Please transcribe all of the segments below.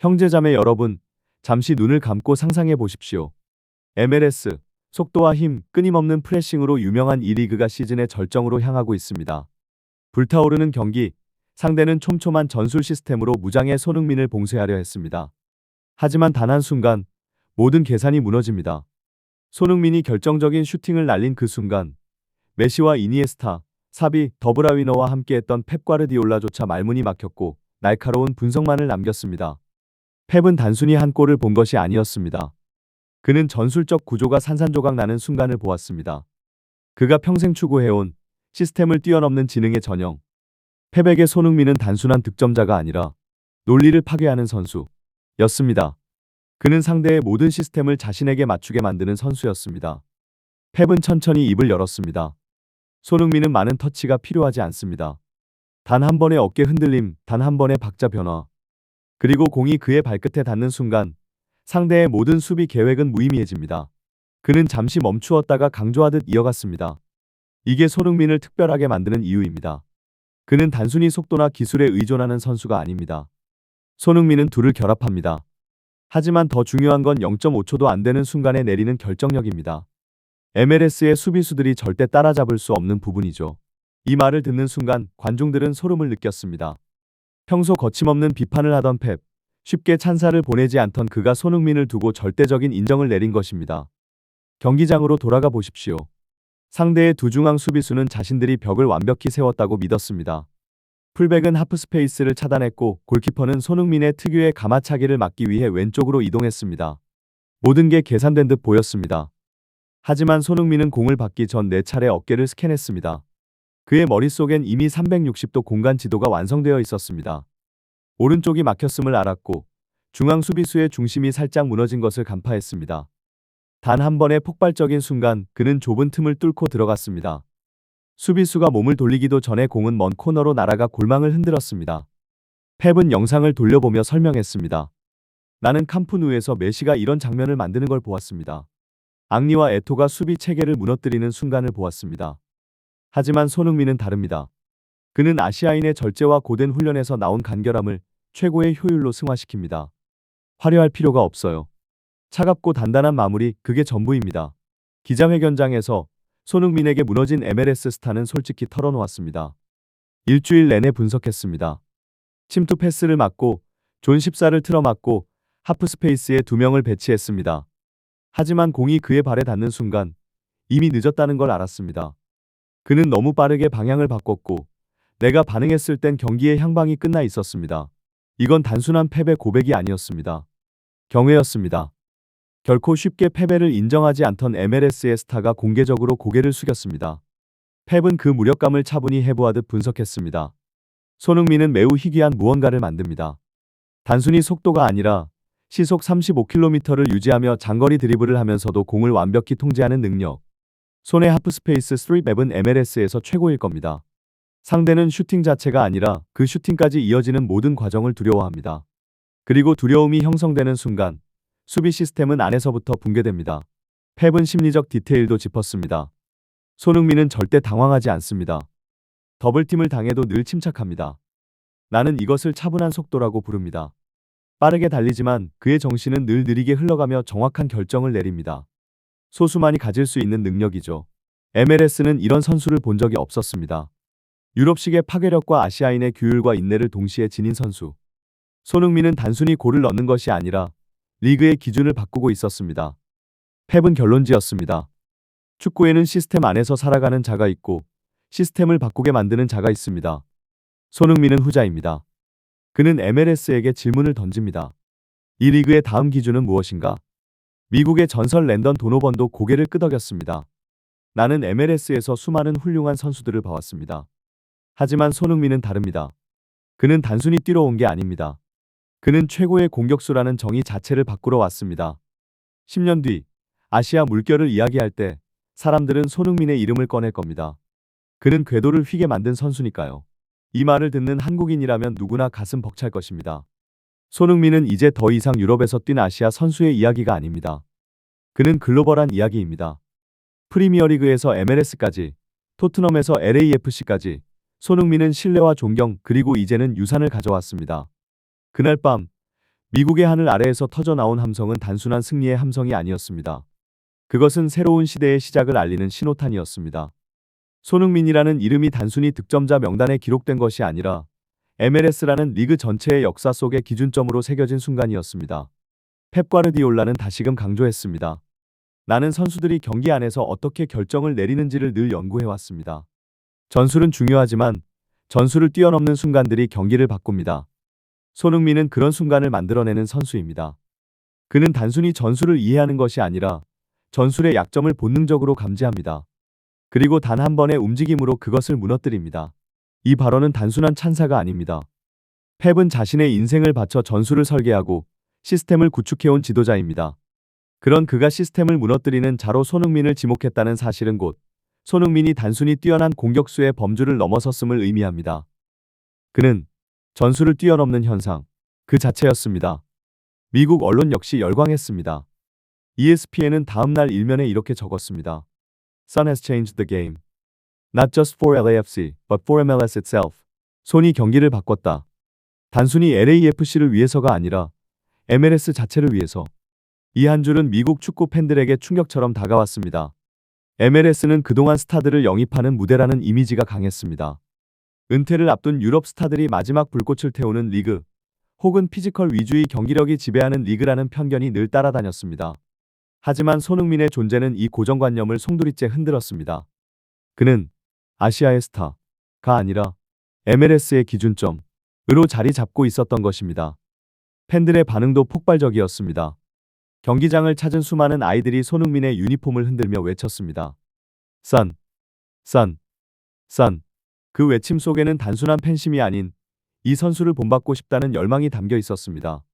형제자매 여러분, 잠시 눈을 감고 상상해 보십시오. MLS, 속도와 힘, 끊임없는 프레싱으로 유명한 이 리그가 시즌의 절정으로 향하고 있습니다. 불타오르는 경기, 상대는 촘촘한 전술 시스템으로 무장의 손흥민을 봉쇄하려 했습니다. 하지만 단 한순간 모든 계산이 무너집니다. 손흥민이 결정적인 슈팅을 날린 그 순간 메시와 이니에스타, 사비, 더브라위너와 함께했던 펩 과르디올라조차 말문이 막혔고 날카로운 분석만을 남겼습니다. 펩은 단순히 한 골을 본 것이 아니었습니다. 그는 전술적 구조가 산산조각 나는 순간을 보았습니다. 그가 평생 추구해온 시스템을 뛰어넘는 지능의 전형. 펩에게 손흥민은 단순한 득점자가 아니라 논리를 파괴하는 선수였습니다. 그는 상대의 모든 시스템을 자신에게 맞추게 만드는 선수였습니다. 펩은 천천히 입을 열었습니다. 손흥민은 많은 터치가 필요하지 않습니다. 단 한 번의 어깨 흔들림, 단 한 번의 박자 변화. 그리고 공이 그의 발끝에 닿는 순간 상대의 모든 수비 계획은 무의미해집니다. 그는 잠시 멈추었다가 강조하듯 이어갔습니다. 이게 손흥민을 특별하게 만드는 이유입니다. 그는 단순히 속도나 기술에 의존하는 선수가 아닙니다. 손흥민은 둘을 결합합니다. 하지만 더 중요한 건 0.5초도 안 되는 순간에 내리는 결정력입니다. MLS의 수비수들이 절대 따라잡을 수 없는 부분이죠. 이 말을 듣는 순간 관중들은 소름을 느꼈습니다. 평소 거침없는 비판을 하던 펩, 쉽게 찬사를 보내지 않던 그가 손흥민을 두고 절대적인 인정을 내린 것입니다. 경기장으로 돌아가 보십시오. 상대의 두 중앙 수비수는 자신들이 벽을 완벽히 세웠다고 믿었습니다. 풀백은 하프 스페이스를 차단했고 골키퍼는 손흥민의 특유의 가마차기를 막기 위해 왼쪽으로 이동했습니다. 모든 게 계산된 듯 보였습니다. 하지만 손흥민은 공을 받기 전 네 차례 어깨를 스캔했습니다. 그의 머릿속엔 이미 360도 공간 지도가 완성되어 있었습니다. 오른쪽이 막혔음을 알았고 중앙 수비수의 중심이 살짝 무너진 것을 간파했습니다. 단 한 번의 폭발적인 순간 그는 좁은 틈을 뚫고 들어갔습니다. 수비수가 몸을 돌리기도 전에 공은 먼 코너로 날아가 골망을 흔들었습니다. 펩은 영상을 돌려보며 설명했습니다. 나는 캄프누에서 메시가 이런 장면을 만드는 걸 보았습니다. 앙리와 에토가 수비 체계를 무너뜨리는 순간을 보았습니다. 하지만 손흥민은 다릅니다. 그는 아시아인의 절제와 고된 훈련에서 나온 간결함을 최고의 효율로 승화시킵니다. 화려할 필요가 없어요. 차갑고 단단한 마무리, 그게 전부입니다. 기자회견장에서 손흥민에게 무너진 MLS 스타는 솔직히 털어놓았습니다. 일주일 내내 분석했습니다. 침투 패스를 막고 존 14를 틀어막고 하프 스페이스에 두 명을 배치했습니다. 하지만 공이 그의 발에 닿는 순간 이미 늦었다는 걸 알았습니다. 그는 너무 빠르게 방향을 바꿨고 내가 반응했을 땐 경기의 향방이 끝나 있었습니다. 이건 단순한 패배 고백이 아니었습니다. 경외였습니다. 결코 쉽게 패배를 인정하지 않던 MLS의 스타가 공개적으로 고개를 숙였습니다. 펩은 그 무력감을 차분히 해부하듯 분석했습니다. 손흥민은 매우 희귀한 무언가를 만듭니다. 단순히 속도가 아니라 시속 35km를 유지하며 장거리 드리블을 하면서도 공을 완벽히 통제하는 능력. 손의 하프 스페이스 3맵은 MLS에서 최고일 겁니다. 상대는 슈팅 자체가 아니라 그 슈팅까지 이어지는 모든 과정을 두려워합니다. 그리고 두려움이 형성되는 순간 수비 시스템은 안에서부터 붕괴됩니다. 펩은 심리적 디테일도 짚었습니다. 손흥민은 절대 당황하지 않습니다. 더블팀을 당해도 늘 침착합니다. 나는 이것을 차분한 속도라고 부릅니다. 빠르게 달리지만 그의 정신은 늘 느리게 흘러가며 정확한 결정을 내립니다. 소수만이 가질 수 있는 능력이죠. MLS는 이런 선수를 본 적이 없었습니다. 유럽식의 파괴력과 아시아인의 규율과 인내를 동시에 지닌 선수. 손흥민은 단순히 골을 넣는 것이 아니라 리그의 기준을 바꾸고 있었습니다. 펩은 결론지었습니다. 축구에는 시스템 안에서 살아가는 자가 있고 시스템을 바꾸게 만드는 자가 있습니다. 손흥민은 후자입니다. 그는 MLS에게 질문을 던집니다. 이 리그의 다음 기준은 무엇인가? 미국의 전설 랜던 도노번도 고개를 끄덕였습니다. 나는 MLS에서 수많은 훌륭한 선수들을 봐왔습니다. 하지만 손흥민은 다릅니다. 그는 단순히 뛰러 온 게 아닙니다. 그는 최고의 공격수라는 정의 자체를 바꾸러 왔습니다. 10년 뒤 아시아 물결을 이야기할 때 사람들은 손흥민의 이름을 꺼낼 겁니다. 그는 궤도를 휘게 만든 선수니까요. 이 말을 듣는 한국인이라면 누구나 가슴 벅찰 것입니다. 손흥민은 이제 더 이상 유럽에서 뛴 아시아 선수의 이야기가 아닙니다. 그는 글로벌한 이야기입니다. 프리미어리그에서 MLS까지, 토트넘에서 LAFC까지 손흥민은 신뢰와 존경 그리고 이제는 유산을 가져왔습니다. 그날 밤 미국의 하늘 아래에서 터져 나온 함성은 단순한 승리의 함성이 아니었습니다. 그것은 새로운 시대의 시작을 알리는 신호탄이었습니다. 손흥민이라는 이름이 단순히 득점자 명단에 기록된 것이 아니라 MLS라는 리그 전체의 역사 속의 기준점으로 새겨진 순간이었습니다. 펩 과르디올라는 다시금 강조했습니다. 나는 선수들이 경기 안에서 어떻게 결정을 내리는지를 늘 연구해왔습니다. 전술은 중요하지만 전술을 뛰어넘는 순간들이 경기를 바꿉니다. 손흥민은 그런 순간을 만들어내는 선수입니다. 그는 단순히 전술을 이해하는 것이 아니라 전술의 약점을 본능적으로 감지합니다. 그리고 단 한 번의 움직임으로 그것을 무너뜨립니다. 이 발언은 단순한 찬사가 아닙니다. 펩은 자신의 인생을 바쳐 전술을 설계하고 시스템을 구축해온 지도자입니다. 그런 그가 시스템을 무너뜨리는 자로 손흥민을 지목했다는 사실은 곧 손흥민이 단순히 뛰어난 공격수의 범주를 넘어섰음을 의미합니다. 그는 전술을 뛰어넘는 현상 그 자체였습니다. 미국 언론 역시 열광했습니다. ESPN은 다음 날 일면에 이렇게 적었습니다. Sun has changed the game. Not just for LAFC, but for MLS itself. 손이 경기를 바꿨다. 단순히 LAFC를 위해서가 아니라 MLS 자체를 위해서. 이 한 줄은 미국 축구 팬들에게 충격처럼 다가왔습니다. MLS는 그동안 스타들을 영입하는 무대라는 이미지가 강했습니다. 은퇴를 앞둔 유럽 스타들이 마지막 불꽃을 태우는 리그, 혹은 피지컬 위주의 경기력이 지배하는 리그라는 편견이 늘 따라다녔습니다. 하지만 손흥민의 존재는 이 고정관념을 송두리째 흔들었습니다. 그는 아시아의 스타가 아니라 MLS의 기준점으로 자리 잡고 있었던 것입니다. 팬들의 반응도 폭발적이었습니다. 경기장을 찾은 수많은 아이들이 손흥민의 유니폼을 흔들며 외쳤습니다. 선, 선, 선. 그 외침 속에는 단순한 팬심이 아닌 이 선수를 본받고 싶다는 열망이 담겨 있었습니다.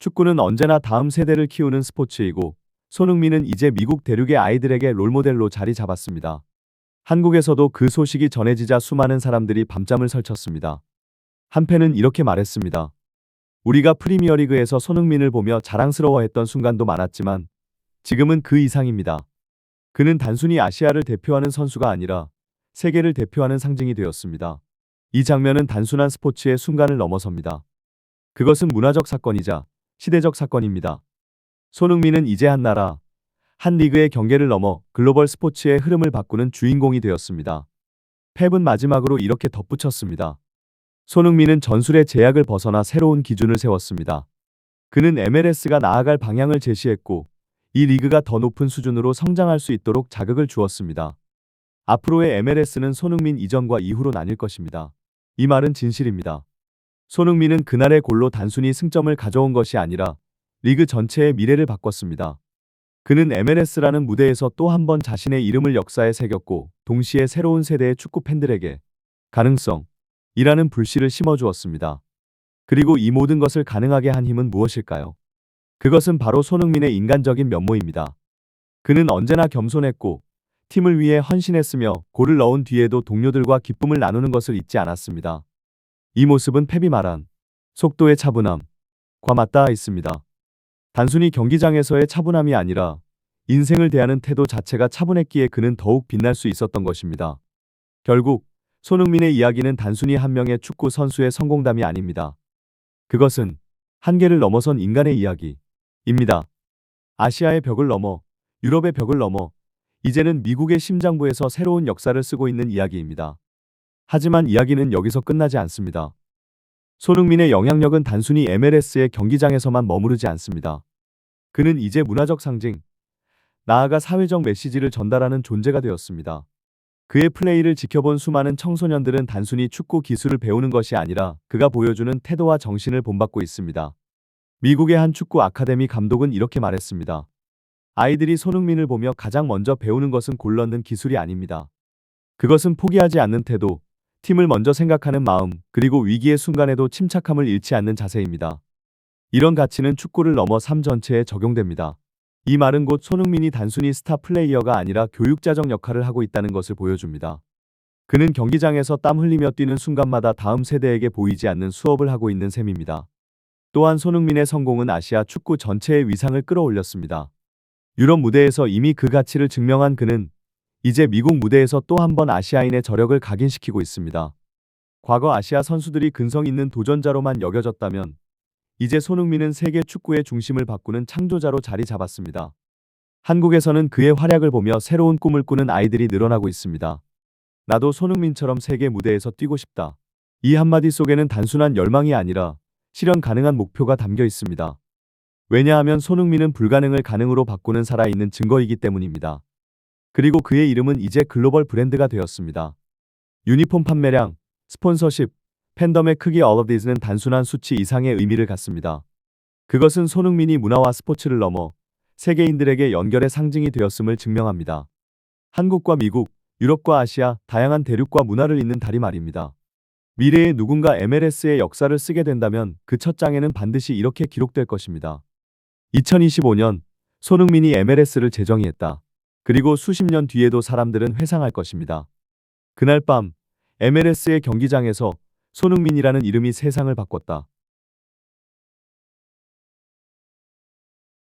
축구는 언제나 다음 세대를 키우는 스포츠이고 손흥민은 이제 미국 대륙의 아이들에게 롤모델로 자리 잡았습니다. 한국에서도 그 소식이 전해지자 수많은 사람들이 밤잠을 설쳤습니다. 한 팬은 이렇게 말했습니다. 우리가 프리미어리그에서 손흥민을 보며 자랑스러워했던 순간도 많았지만 지금은 그 이상입니다. 그는 단순히 아시아를 대표하는 선수가 아니라 세계를 대표하는 상징이 되었습니다. 이 장면은 단순한 스포츠의 순간을 넘어섭니다. 그것은 문화적 사건이자 시대적 사건입니다. 손흥민은 이제 한 나라, 한 리그의 경계를 넘어 글로벌 스포츠의 흐름을 바꾸는 주인공이 되었습니다. 펩은 마지막으로 이렇게 덧붙였습니다. 손흥민은 전술의 제약을 벗어나 새로운 기준을 세웠습니다. 그는 MLS가 나아갈 방향을 제시했고 이 리그가 더 높은 수준으로 성장할 수 있도록 자극을 주었습니다. 앞으로의 MLS는 손흥민 이전과 이후로 나뉠 것입니다. 이 말은 진실입니다. 손흥민은 그날의 골로 단순히 승점을 가져온 것이 아니라 리그 전체의 미래를 바꿨습니다. 그는 MLS라는 무대에서 또 한 번 자신의 이름을 역사에 새겼고 동시에 새로운 세대의 축구 팬들에게 가능성이라는 불씨를 심어주었습니다. 그리고 이 모든 것을 가능하게 한 힘은 무엇일까요? 그것은 바로 손흥민의 인간적인 면모입니다. 그는 언제나 겸손했고 팀을 위해 헌신했으며 골을 넣은 뒤에도 동료들과 기쁨을 나누는 것을 잊지 않았습니다. 이 모습은 펩이 말한 속도의 차분함과 맞닿아 있습니다. 단순히 경기장에서의 차분함이 아니라 인생을 대하는 태도 자체가 차분했기에 그는 더욱 빛날 수 있었던 것입니다. 결국 손흥민의 이야기는 단순히 한 명의 축구 선수의 성공담이 아닙니다. 그것은 한계를 넘어선 인간의 이야기입니다. 아시아의 벽을 넘어 유럽의 벽을 넘어 이제는 미국의 심장부에서 새로운 역사를 쓰고 있는 이야기입니다. 하지만 이야기는 여기서 끝나지 않습니다. 손흥민의 영향력은 단순히 MLS의 경기장에서만 머무르지 않습니다. 그는 이제 문화적 상징, 나아가 사회적 메시지를 전달하는 존재가 되었습니다. 그의 플레이를 지켜본 수많은 청소년들은 단순히 축구 기술을 배우는 것이 아니라 그가 보여주는 태도와 정신을 본받고 있습니다. 미국의 한 축구 아카데미 감독은 이렇게 말했습니다. 아이들이 손흥민을 보며 가장 먼저 배우는 것은 골 넣는 기술이 아닙니다. 그것은 포기하지 않는 태도, 팀을 먼저 생각하는 마음, 그리고 위기의 순간에도 침착함을 잃지 않는 자세입니다. 이런 가치는 축구를 넘어 삶 전체에 적용됩니다. 이 말은 곧 손흥민이 단순히 스타 플레이어가 아니라 교육자적 역할을 하고 있다는 것을 보여줍니다. 그는 경기장에서 땀 흘리며 뛰는 순간마다 다음 세대에게 보이지 않는 수업을 하고 있는 셈입니다. 또한 손흥민의 성공은 아시아 축구 전체의 위상을 끌어올렸습니다. 유럽 무대에서 이미 그 가치를 증명한 그는 이제 미국 무대에서 또 한 번 아시아인의 저력을 각인시키고 있습니다. 과거 아시아 선수들이 근성 있는 도전자로만 여겨졌다면 이제 손흥민은 세계 축구의 중심을 바꾸는 창조자로 자리 잡았습니다. 한국에서는 그의 활약을 보며 새로운 꿈을 꾸는 아이들이 늘어나고 있습니다. 나도 손흥민처럼 세계 무대에서 뛰고 싶다. 이 한마디 속에는 단순한 열망이 아니라 실현 가능한 목표가 담겨 있습니다. 왜냐하면 손흥민은 불가능을 가능으로 바꾸는 살아있는 증거이기 때문입니다. 그리고 그의 이름은 이제 글로벌 브랜드가 되었습니다. 유니폼 판매량, 스폰서십, 팬덤의 크기 all of thes는 단순한 수치 이상의 의미를 갖습니다. 그것은 손흥민이 문화와 스포츠를 넘어 세계인들에게 연결의 상징이 되었음을 증명합니다. 한국과 미국, 유럽과 아시아, 다양한 대륙과 문화를 잇는 다리 말입니다. 미래에 누군가 MLS의 역사를 쓰게 된다면 그 첫 장에는 반드시 이렇게 기록될 것입니다. 2025년 손흥민이 MLS를 제정의했다. 그리고 수십 년 뒤에도 사람들은 회상할 것입니다. 그날 밤 MLS의 경기장에서 손흥민이라는 이름이 세상을 바꿨다.